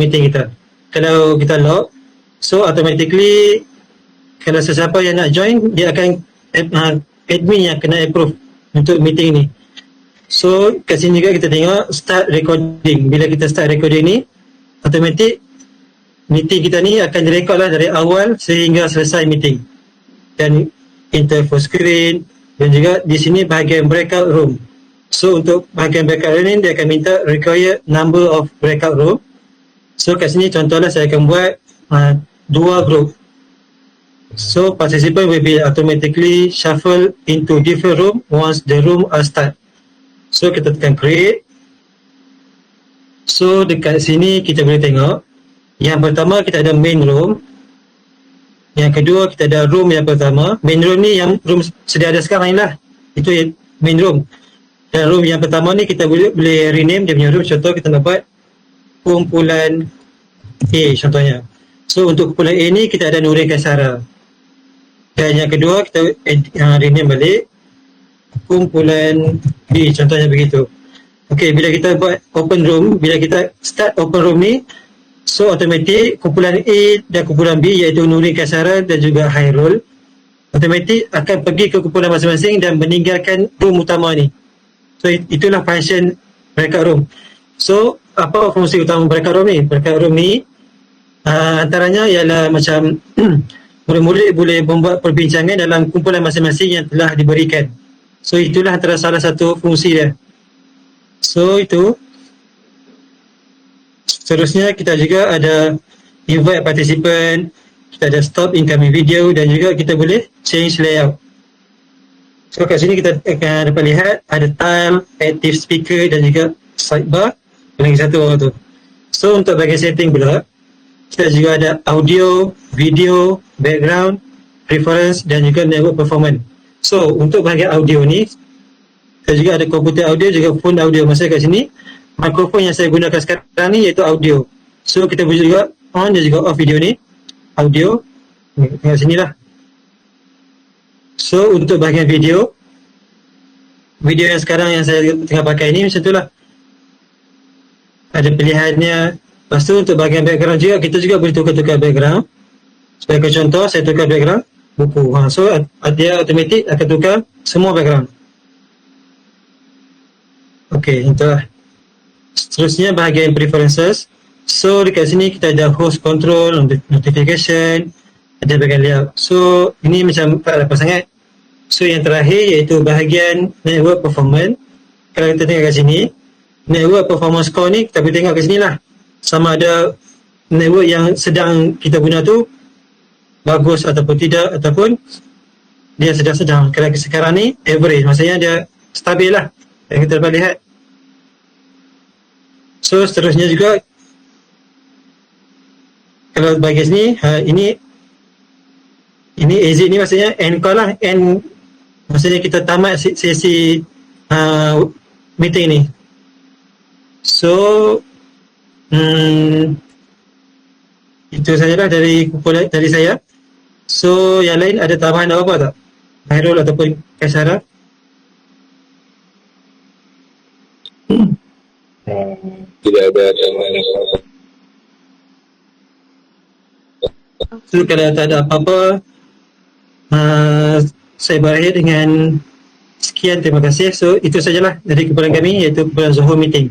meeting kita. Kalau kita lock, so automatically kalau sesiapa yang nak join, dia akan uh, admin yang kena approve untuk meeting ni. So kat sini juga kita tengok start recording. Bila kita start recording ni, automatic meeting kita ni akan direkod lah dari awal sehingga selesai meeting. Dan enter full screen dan juga di sini bahagian breakout room. So untuk bahagian breakout room ni dia akan minta require number of breakout room. So kat sini contohnya saya akan buat uh, dua group. So participant will be automatically shuffle into different room once the room are start. So kita tekan create. So dekat sini kita boleh tengok yang pertama kita ada main room. Yang kedua kita ada room yang pertama. Main room ni yang room sedia ada sekarang lah. Itu main room. Dan room yang pertama ni kita boleh boleh rename dia punya room. Contoh kita dapat kumpulan A contohnya. So untuk kumpulan A ni kita ada Nurin Kaisara. Dan yang kedua kita uh, rename balik kumpulan B contohnya begitu. Okey bila kita buat open room, bila kita start open room ni so automatic kumpulan A dan kumpulan B iaitu Nurin Kasara dan juga Hairul automatic akan pergi ke kumpulan masing-masing dan meninggalkan room utama ni. So itulah function breakout room. So apa fungsi utama ni? Breakout room ni uh, antaranya ialah macam murid-murid boleh membuat perbincangan dalam kumpulan masing-masing yang telah diberikan. So itulah antara salah satu fungsi dia. So itu. Seterusnya kita juga ada invite participant, kita ada stop incoming video dan juga kita boleh change layout. So kat sini kita akan dapat lihat ada tile, active speaker dan juga sidebar lagi satu tu. So untuk bagian setting pula, kita juga ada audio, video, background, preference dan juga network performance. So untuk bahagian audio ni Saya juga ada komputer audio juga phone audio. Masa kat sini Mikrofon yang saya gunakan sekarang ni iaitu audio. So kita boleh juga on dan juga off video ni. Audio. Tengok sini lah. So untuk bahagian video Video yang sekarang yang saya tengah pakai ni macam tu lah Ada pilihannya Lepas tu untuk bahagian background juga Kita juga boleh tukar-tukar background Sebagai contoh saya tukar background buku. Ha, so dia automatik akan tukar semua background. Okey, itulah. Seterusnya bahagian preferences. So dekat sini kita ada host control, notification, ada bahagian layout. So ini macam tak ada sangat. So yang terakhir iaitu bahagian network performance. Kalau kita tengok kat sini, network performance score ni kita boleh tengok kat sini lah. Sama ada network yang sedang kita guna tu bagus ataupun tidak ataupun dia sedang-sedang. Kerana sekarang ni average. Maksudnya dia stabil lah. Yang kita dapat lihat. So seterusnya juga kalau bagi sini ha, ini ini exit ni maksudnya end call lah. End maksudnya kita tamat sesi uh, meeting ni so hmm, itu sajalah dari kumpulan dari saya So yang lain ada tambahan apa tak? Hairul ataupun Kaisara? Hmm. Tidak ada tambahan apa-apa. So kalau tak ada apa-apa uh, saya berakhir dengan sekian terima kasih. So itu sajalah dari kumpulan kami iaitu kumpulan Zoho Meeting.